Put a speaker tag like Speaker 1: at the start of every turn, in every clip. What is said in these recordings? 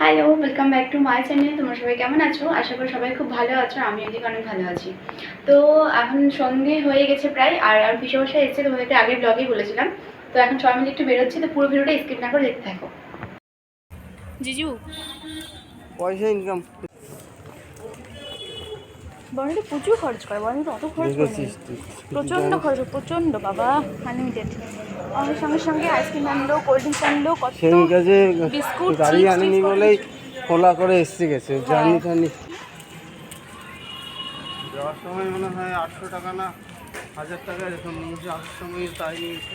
Speaker 1: Hello welcome back to my channel তোমরা সবাই কেমন আছো? আশা করি সবাই খুব ভালো আছো আমি ওদিকে অনেক ভালো আছি। তো এখন সন্ধে হয়ে গেছে প্রায় আর আর পিসে বসে এসেছে তোমাদেরকে আগের ব্লগে বলেছিলাম। তো এখন সবাই মিলে একটু বেরোচ্ছি তো পুরো ভিডিওটা স্কিপ না করে দেখতে থাকো। জিজু?
Speaker 2: পয়সা ইনকাম
Speaker 1: বর্ণিটা প্রচুর খরচ করে বর্ণিটা অত খরচ করে প্রচণ্ড খরচ প্রচণ্ড বাবা আনলিমিটেড আমার সঙ্গে সঙ্গে আইসক্রিম আনলো কোল্ড ড্রিঙ্কস আনলো কত বিস্কুট,
Speaker 2: গাড়ি আনেনি বলেই খোলা করে এসছে গেছে জার্নি টার্নি যাওয়ার সময় মনে হয় আটশো টাকা না হাজার টাকা এরকম নিয়েছে আসার সময় তাই নিয়েছে।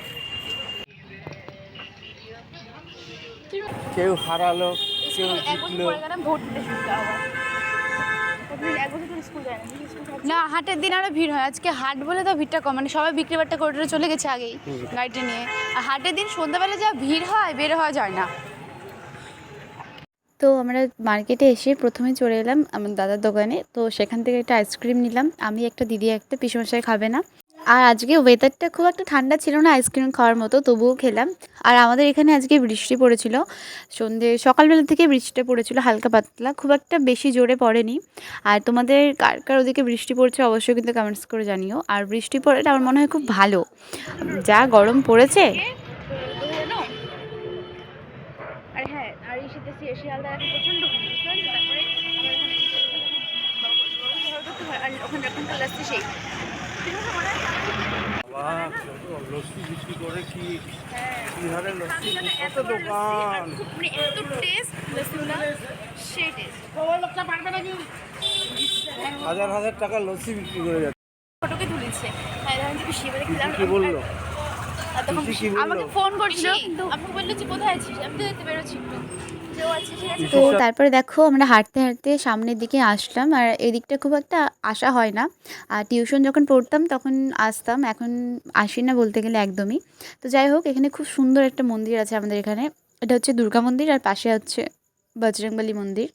Speaker 2: কেউ হারালো কেউ জিতলো।
Speaker 3: না, হাটের দিন আরও ভিড় হয়। আজকে হাট বলে তো ভিড়টা কম। মানে সবাই বিক্রি বাট্টা করে চলে গেছে আগেই গাড়িটা নিয়ে। আর হাটের দিন সন্ধ্যাবেলা যা ভিড় হয়, বের হওয়া যায় না।
Speaker 1: তো আমরা মার্কেটে এসে প্রথমে চলে এলাম আমার দাদার দোকানে। তো সেখান থেকে একটা আইসক্রিম নিলাম। আমি একটা দিদি, একটা পিসমশাই খাবে না। আর আজকে ওয়েদারটা খুব একটা ঠান্ডা ছিল না আইসক্রিম খাওয়ার মতো, তবুও খেলাম। আর আমাদের এখানে আজকে বৃষ্টি পড়েছিল। সন্ধে, সকালবেলা থেকে বৃষ্টিটা পড়েছিল, হালকা পাতলা, খুব একটা বেশি জোরে পড়েনি। আর তোমাদের কার কার ওদিকে বৃষ্টি পড়ছে অবশ্যই কিন্তু কমেন্টস করে জানিও। আর বৃষ্টি পড়ে আমার মনে হয় খুব ভালো। যা গরম পড়েছে।
Speaker 3: হ্যাঁ আর ওখানকার সেই।
Speaker 2: লস্যি বিক্রি করে কি কি হারে লস্যি কত দোকান
Speaker 3: মানে এত টেস্ট লস্যিগুলো সেই টেস্ট
Speaker 2: হাজার হাজার টাকা লস্যি বিক্রি করে যাচ্ছে।
Speaker 3: ফটোকে তুলেছে। ধরেন যে পিসি এবারে খেলাম
Speaker 2: কি বলল?
Speaker 3: আমাকে ফোন করছিল। আমাকে বলল যে কোথায় আছিস? আমি তো দেখতে বেরোচ্ছি
Speaker 1: তো তারপরে দেখো আমরা হাঁটতে হাঁটতে সামনের দিকে আসলাম আর এদিকটা খুব একটা আসা হয় না। আর টিউশন যখন পড়তাম তখন আসতাম। এখন আসি না বলতে গেলে একদমই। তো যাই হোক এখানে খুব সুন্দর একটা মন্দির আছে আমাদের এখানে। এটা হচ্ছে দুর্গা মন্দির আর পাশে হচ্ছে বজরংবলী মন্দির।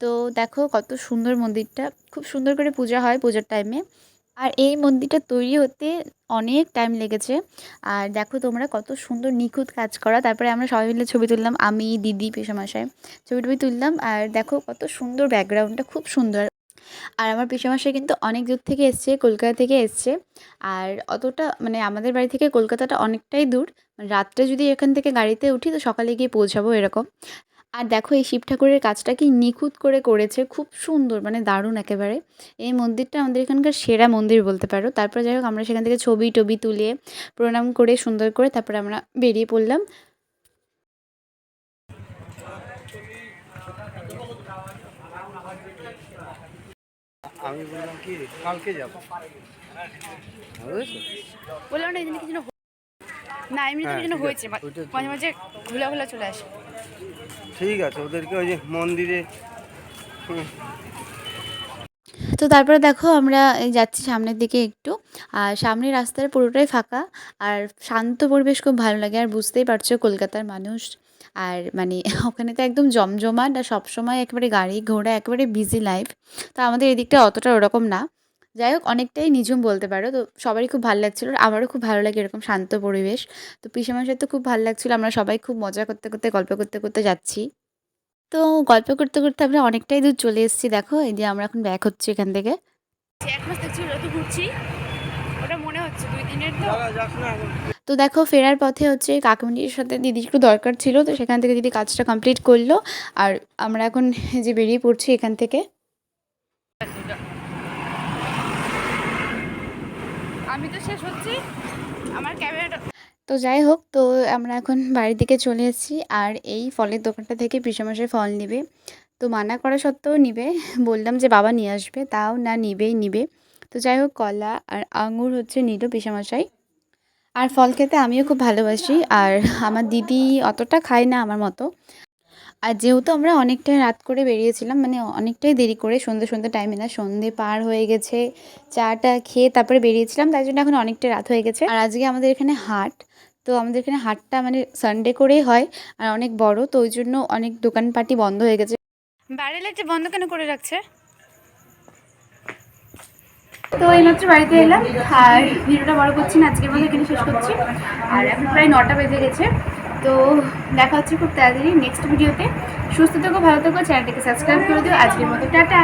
Speaker 1: তো দেখো কত সুন্দর মন্দিরটা। খুব সুন্দর করে পূজা হয় পূজার টাইমে আর এই মন্দিরটা তৈরি হতে অনেক টাইম লেগেছে। আর দেখো তোমরা কত সুন্দর নিখুঁত কাজ করা। তারপরে আমরা সবাই মিলে ছবি তুললাম, আমি, দিদি, পেশামশাই ছবি টবি তুললাম। আর দেখো কত সুন্দর ব্যাকগ্রাউন্ডটা, খুব সুন্দর। আর আমার পিসামশাই কিন্তু অনেক দূর থেকে এসছে, কলকাতা থেকে এসছে। আর অতটা মানে আমাদের বাড়ি থেকে কলকাতাটা অনেকটাই দূর। রাত্রে যদি এখান থেকে গাড়িতে উঠি তো সকালে গিয়ে পৌঁছাবো এরকম। আর দেখো এই শিব ঠাকুরের কাজটা কি নিখুঁত করে করেছে খুব সুন্দর মানে দারুণ একেবারে। এই মন্দিরটা আমাদের এখানকার সেরা মন্দির বলতে পারো। তারপর যাই হোক আমরা সেখান থেকে ছবি টবি তুলে প্রণাম করে সুন্দর করে তারপরে আমরা বেরিয়ে পড়লাম।
Speaker 2: আমি বললাম কি কালকে যাব।
Speaker 3: বললাম না এই কিছু না এমনি তো
Speaker 2: হ্যাঁ,
Speaker 3: হয়েছে মাঝে মাঝে ঘোলা ঘোলা চলে আসে।
Speaker 2: ঠিক আছে, ওদেরকে ওই যে মন্দিরে
Speaker 1: তো তারপরে দেখো আমরা যাচ্ছি সামনের দিকে একটু, আর সামনের রাস্তার পুরোটাই ফাঁকা, আর শান্ত পরিবেশ খুব ভালো লাগে, আর বুঝতেই পারছ কলকাতার মানুষ, আর মানে ওখানে তো একদম জমজমাট, আর সবসময় একেবারে গাড়ি ঘোড়া, একেবারে বিজি লাইফ তো আমাদের এদিকটা অতটা ওরকম না। যাই হোক অনেকটাই নিঝুম বলতে পারো। তো সবারই খুব ভালো লাগছিল আর আমারও খুব ভালো লাগে এরকম শান্ত পরিবেশ। তো পিসেমাসের তো খুব ভালো লাগছিল। আমরা সবাই খুব মজা করতে করতে গল্প করতে করতে যাচ্ছি। তো গল্প করতে করতে আমরা অনেকটাই দূর চলে এসেছি। দেখো এই যে আমরা এখন ব্যাক হচ্ছি এখান থেকে।
Speaker 3: যে এক মাস দেখছি যত ঘুরছি। ওটা মনে হচ্ছে দুই দিনের তো।
Speaker 1: দেখো ফেরার পথে হচ্ছে কাকুমনির সাথে দিদির একটু দরকার ছিল। তো সেখান থেকে দিদি কাজটা কমপ্লিট করল। আর আমরা এখন যে বেরিয়ে পড়ছি এখান থেকে।
Speaker 3: আমি তো শেষ হচ্ছি। আমার ক্যামেরাটা
Speaker 1: তো যাই হোক, তো আমরা এখন বাড়ির দিকে চলে এসেছি আর এই ফলের দোকানটা থেকে পিসামাসের ফল নেবে। তো মানা করা সত্ত্বেও নিবে। বললাম যে বাবা নিয়ে আসবে, তাও না নিবেই নিবে। তো যাই হোক, কলা আর আঙুর হচ্ছে নিল পিসামশাই আর ফল খেতে আমিও খুব ভালোবাসি। আর আমার দিদি অতটা খায় না আমার মতো। আর যেহেতু আমরা অনেকটাই রাত করে বেরিয়েছিলাম মানে অনেকটাই দেরি করে সন্ধ্যে সন্ধ্যে টাইমে না সন্ধে পার হয়ে গেছে চাটা খেয়ে তারপরে বেরিয়েছিলাম তাই জন্য এখন অনেকটা রাত হয়ে গেছে। আর আজকে আমাদের এখানে হাট তো আমাদের এখানে হাটটা মানে সানডে করেই হয় আর অনেক বড় তো ওই জন্য অনেক দোকানপাটি বন্ধ হয়ে গেছে।
Speaker 3: লাইটটা বন্ধ কেন করে রাখছে?
Speaker 1: তো এইমাত্র বাড়িতে এলাম আর ভিডিওটা বড় করছি না আজকের মধ্যে এখানে শেষ করছি। আর এখন প্রায় নটা বেজে গেছে। তো দেখা হচ্ছে খুব তাড়াতাড়ি নেক্সট ভিডিওতে সুস্থ থেকো, ভালো থেকো চ্যানেলটিকে সাবস্ক্রাইব করে দিও। আজকের মতো টাটা।